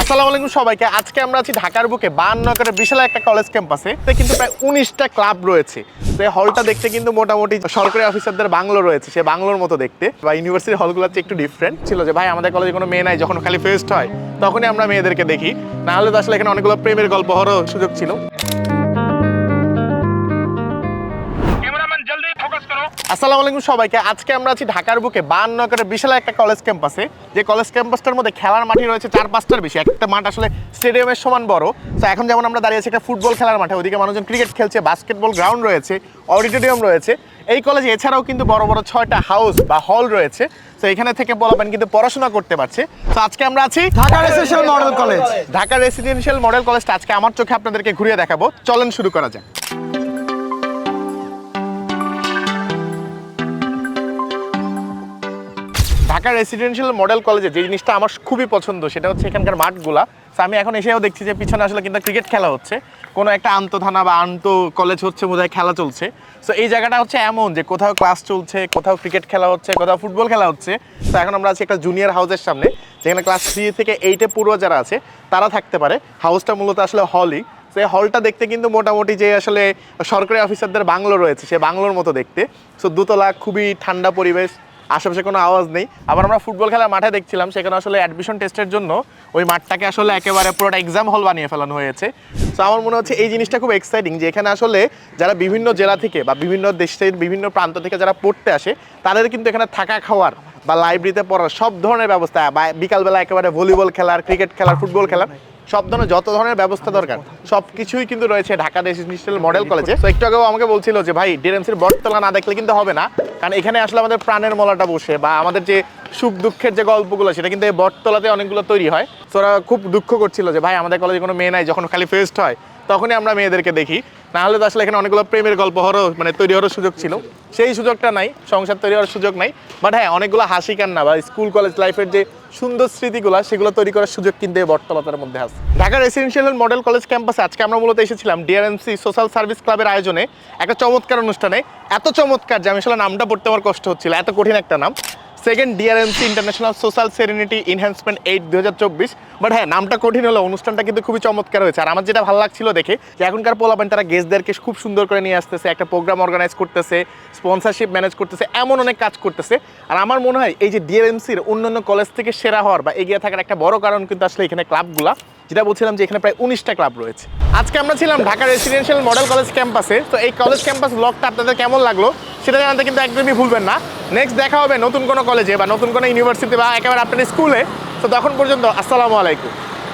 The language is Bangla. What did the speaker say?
আসসালামু আলাইকুম সবাইকে। আজকে আমরা আছি ঢাকার বুকে বান্ন একরের বিশাল একটা কলেজ ক্যাম্পাসে কিন্তু প্রায় উনিশটা ক্লাব রয়েছে। তো এই হলটা দেখতে কিন্তু মোটামুটি সরকারি অফিসারদের বাংলো রয়েছে, সে বাংলোর মতো দেখতে। বা ইউনিভার্সিটির হলগুলো একটু ডিফারেন্ট ছিল যে, ভাই, আমাদের কলেজে কোনো মেয়ে নাই, যখন খালি ফেস্ট হয়, তখনই আমরা মেয়েদেরকে দেখি। না হলে তো আসলে এখানে অনেকগুলো প্রেমের গল্প হওয়ারও সুযোগ ছিল। আসসালামু আলাইকুম সবাইকে। আজকে আমরা আছি ঢাকার বুকে বান্ন একরের বিশাল একটা কলেজ ক্যাম্পাসে যে কলেজ ক্যাম্পাসটার মধ্যে খেলার মাঠই রয়েছে চার পাঁচটার বেশি। একটা মাঠ আসলে স্টেডিয়ামের সমান বড়। তো এখন যেমন আমরা দাঁড়িয়ে আছি একটা ফুটবল খেলার মাঠে। ওদিকে মানুষজন ক্রিকেট খেলছে বাস্কেটবল গ্রাউন্ড রয়েছে অডিটোরিয়াম রয়েছে। এই কলেজে এছাড়াও কিন্তু বড় বড় ছয়টা হাউস বা হল রয়েছে। তো এখানে থেকে বলবেন কিন্তু পড়াশোনা করতে পারছে। তো আজকে আমরা আছি Dhaka residential model college Dhaka residential model কলেজটা আজকে আমার চোখে আপনাদেরকে ঘুরিয়ে দেখাবো। চলেন শুরু করা যাক। ঢাকা রেসিডেন্সিয়াল মডেল কলেজে যে জিনিসটা আমার খুবই পছন্দ, সেটা হচ্ছে এখানকার মাঠগুলা। তো আমি এখন এসেও দেখছি যে পিছনে আসলে কিন্তু ক্রিকেট খেলা হচ্ছে। কোনো একটা আন্ত থানা বা আন্ত কলেজ হচ্ছে, বোধহয় খেলা চলছে। তো এই জায়গাটা হচ্ছে এমন যে কোথাও ক্লাস চলছে, কোথাও ক্রিকেট খেলা হচ্ছে, কোথাও ফুটবল খেলা হচ্ছে। তো এখন আমরা আছি একটা জুনিয়র হাউসের সামনে, যেখানে ক্লাস থ্রি থেকে এইটে পড়ুয়া যারা আছে, তারা থাকতে পারে। হাউসটা মূলত আসলে হলই সেই হলটা দেখতে কিন্তু মোটামুটি যে আসলে সরকারি অফিসারদের বাংলো রয়েছে, সে বাংলোর মতো দেখতে। সো দুতলা, খুবই ঠান্ডা পরিবেশ। আশেপাশে কোনো আওয়াজ নেই। আবার আমরা ফুটবল খেলার মাঠে দেখছিলাম, সেখানে আসলে অ্যাডমিশন টেস্টের জন্য ওই মাঠটাকে আসলে একেবারে পুরোটা এক্সাম হল বানিয়ে ফেলানো হয়েছে। তো আমার মনে হচ্ছে এই জিনিসটা খুব এক্সাইটিং যে এখানে আসলে যারা বিভিন্ন জেলা থেকে বা বিভিন্ন দেশের বিভিন্ন প্রান্ত থেকে যারা পড়তে আসে, তাদের কিন্তু এখানে থাকা খাওয়ার বা লাইব্রেরিতে পড়ার সব ধরনের ব্যবস্থা, বা বিকালবেলা একেবারে ভলিবল খেলার ক্রিকেট খেলার ফুটবল খেলার, সব ধরনের যত ধরনের ব্যবস্থা দরকার, সব কিছুই কিন্তু রয়েছে ঢাকা রেসিডেন্সিয়াল মডেল কলেজে তো একটু আগেও আমাকে বলছিল যে, ভাই ডিএমসির বটতলা না দেখলে কিন্তু হবে না। কারণ এখানে আসলে আমাদের প্রাণের মলাটা বসে বা আমাদের যে সুখ দুঃখের যে গল্পগুলো, সেটা কিন্তু এই বটতলাতে অনেকগুলো তৈরি হয়। তো ওরা খুব দুঃখ করছিল যে, ভাই, আমাদের কলেজে কোনো মেয়ে নাই, যখন খালি ফেস্ট হয় তখনই আমরা মেয়েদেরকে দেখি। না হলে তো আসলে এখানে অনেকগুলো প্রেমের গল্প হওয়ারও মানে তৈরি হওয়ার সুযোগ ছিল। সেই সুযোগটা নাই, সংসার তৈরি হওয়ার সুযোগ নাই। বাট হ্যাঁ অনেকগুলো হাসি কান্না বা স্কুল কলেজ লাইফের যে সুন্দর স্মৃতিগুলো, সেগুলো তৈরি করার সুযোগ কিন্তু এই বটতলতার মধ্যে আছে। ঢাকা রেসিডেন্সিয়াল মডেল কলেজ ক্যাম্পাসে আজকে আমরা মূলত এসেছিলাম ডিআরএমসি সোশ্যাল সার্ভিস ক্লাবের আয়োজনে। একটা চমৎকার অনুষ্ঠানে, এত চমৎকার যে আমি আসলে নামটা পড়তে আমার কষ্ট হচ্ছিল, এত কঠিন একটা নাম। Second DRMC international social serenity enhancement eight দু হাজার চব্বিশ। বাট হ্যাঁ নামটা কঠিন হলো অনুষ্ঠানটা কিন্তু খুবই চমৎকার হয়েছে। আর আমার যেটা ভালো লাগছিল দেখে যে এখনকার পোলাবেন তারা গেস্টদেরকে খুব সুন্দর করে নিয়ে আসতেছে, একটা প্রোগ্রাম অর্গানাইজ করতেছে স্পন্সরশিপ ম্যানেজ করতেছে, এমন অনেক কাজ করতেছে। আর আমার মনে হয় এই যে ডিআরএমসির অন্যান্য কলেজ থেকে সেরা হওয়ার বা এগিয়ে থাকার একটা বড় কারণ কিন্তু আসলে এখানে ক্লাবগুলা যেটা বলছিলাম যে এখানে প্রায় উনিশটা ক্লাব রয়েছে। আজকে আমরা ছিলাম ঢাকা রেসিডেন্সিয়াল মডেল কলেজ ক্যাম্পাসে তো এই কলেজ ক্যাম্পাস ব্লগটা আপনাদের কেমন লাগল, সেটা জানাতে কিন্তু একদমই ভুলবেন না। নেক্সট দেখা হবে নতুন কোনো কলেজে বা নতুন কোনো ইউনিভার্সিটি বা একেবারে আপনার স্কুলে তো তখন পর্যন্ত, আসসালামু আলাইকুম।